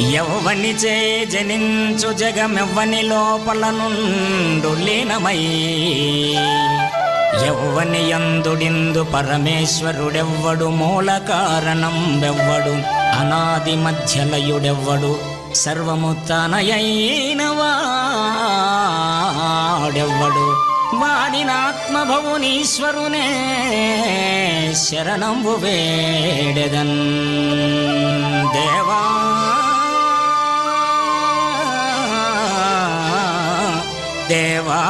ఎవ్వని చే జనించు జగమెవ్వని లోపల నుండు లీనమై. ఎవ్వని యందుడిందు పరమేశ్వరుడెవ్వడు మూల కారణం వెవ్వడు అనాది మధ్యలయుడెవ్వడు సర్వము తనయైనవాడెవ్వడు. వాడినాత్మభవునీశ్వరునే శరణంబు వేడెదన్. தேவா